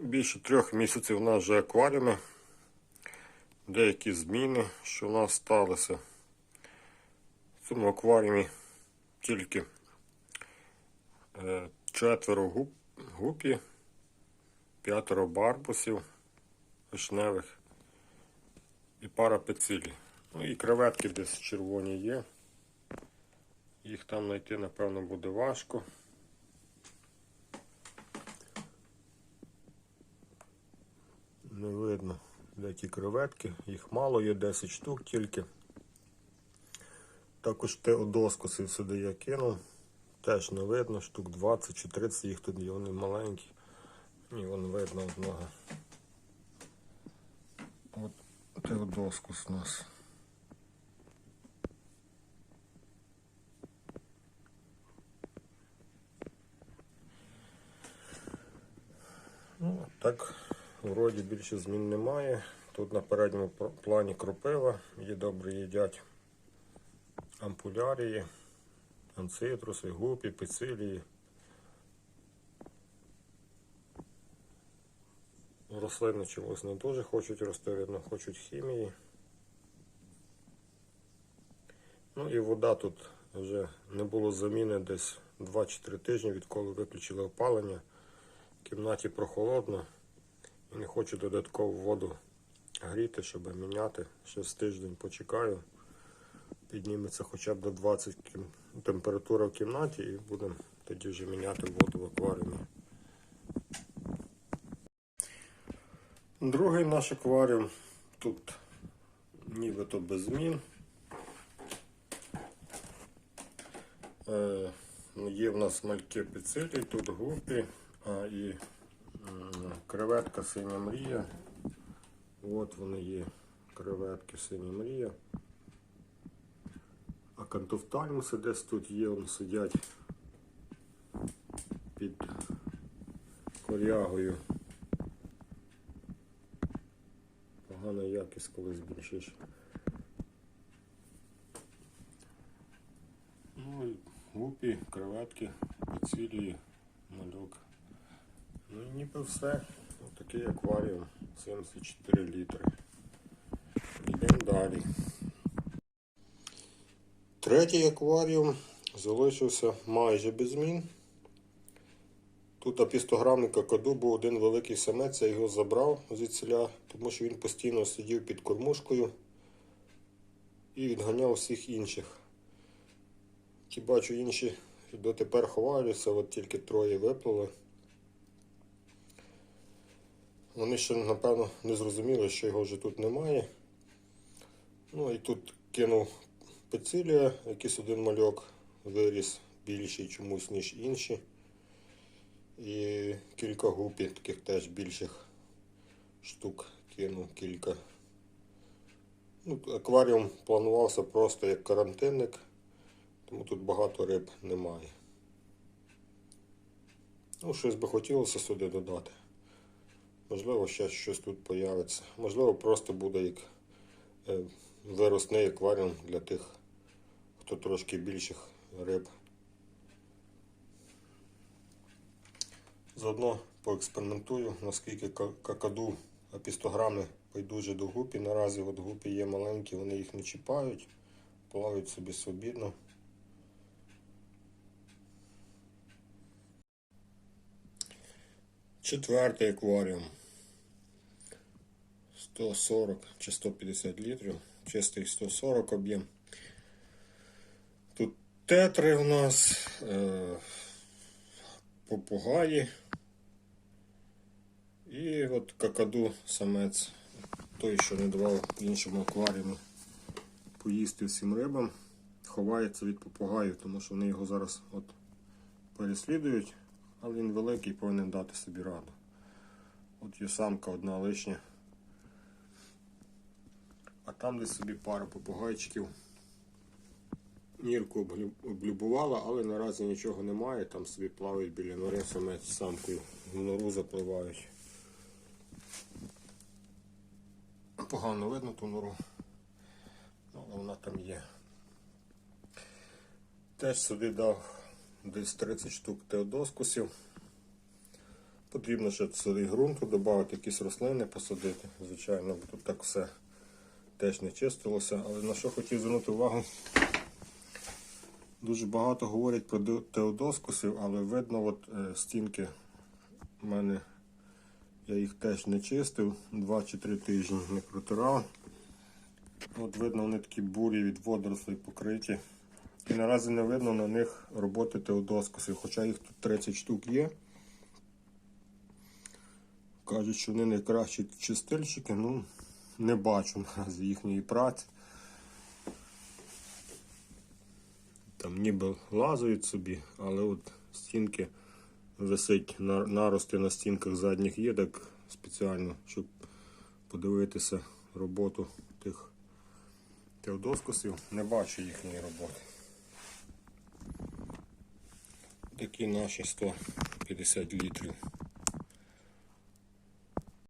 Більше трьох місяців у нас вже акваріуми. Деякі зміни, що в нас сталося. В цьому акваріумі тільки е, четверо гуп, гупі, п'ятеро барбусів вишневих і пара пецилі. Ну і креветки десь червоні є. Їх там знайти, напевно, буде важко. Не видно, де ті креветки. Їх мало, є 10 штук тільки. Також теодоскоси сюди я кинув. Теж не видно, штук 20 чи 30 їх тут вони маленькі. Ні, вон видно одного. От теодоскус у нас. Ну, так, вроді більше змін немає. Тут на передньому плані кропива, її добре їдять ампулярії, анцитруси, гупі, пецилії. Рослини чогось не дуже хочуть рости, видно, хочуть хімії. Ну і вода тут вже не було заміни десь 2 чи 3 тижні, відколи виключили опалення. В кімнаті прохолодно не хочу додаткову воду гріти, щоб міняти. Ще з тиждень почекаю. Підніметься хоча б до 20 температура в кімнаті і будемо тоді вже міняти воду в акваріумі. Другий наш акваріум. Тут нібито без змін. Е, Є в нас мальки піцилі, тут гупі, а і креветка синя мрія. От вони є креветки синя мрія. А кантофтальмуси десь тут є, вони сидять під корягою. Погана якість колись більше. Ну і гупі, креветки, поцілії, мальок. Ну ніби все. Ось такий акваріум 74 літри. Йдемо далі. Третій акваріум залишився майже без змін. Тут апістограмний какаду був один великий самець, я його забрав звідсіля, тому що він постійно сидів під кормушкою і відганяв всіх інших. Ті бачу інші дотепер ховаються, от тільки троє виплили. Вони ще, напевно, не зрозуміли, що його вже тут немає. Ну і тут кинув пецилія, якийсь один мальок виріс більший чомусь, ніж інші. І кілька гупі, таких теж більших штук кинув кілька. Ну, акваріум планувався просто як карантинник, тому тут багато риб немає. Ну, щось би хотілося сюди додати. Можливо, ще щось тут появиться. Можливо, просто буде як е, виросний акваріум для тих, хто трошки більших риб. Заодно поекспериментую, наскільки какаду апістограми байдуже до гупі. Наразі от гупі є маленькі, вони їх не чіпають, плавають собі свобідно. Четвертий акваріум. 140 чи 150 літрів, чистий 140 об'єм. Тут тетри в нас, е, попугаї. І от какаду самець, той, що не давав іншому акваріумі поїсти всім рибам, ховається від попугаїв, тому що вони його зараз от переслідують, але він великий повинен дати собі раду. От є самка одна лишня. А там десь собі пара попугайчиків. Нірку облюбувала, але наразі нічого немає. Там собі плавають біля нори самець з самкою. В нору запливають. Погано видно ту нору. Ну, але вона там є. Теж собі дав десь 30 штук теодоскусів. Потрібно ще сюди ґрунту додати, якісь рослини посадити. Звичайно, бо тут так все теж не чистилося. Але на що хотів звернути увагу, дуже багато говорять про теодоскусів, але видно, от е, стінки в мене я їх теж не чистив, 2 чи 3 тижні не протирав. От видно, вони такі бурі від водорослей покриті. І наразі не видно на них роботи теодоскусів, хоча їх тут 30 штук є. Кажуть, що вони найкращі чистильщики, ну не бачу наразі їхньої праці. Там ніби лазають собі, але от стінки висить, нарости на стінках задніх є, так спеціально, щоб подивитися роботу тих теодоскусів. Не бачу їхньої роботи. Такі наші 150 літрів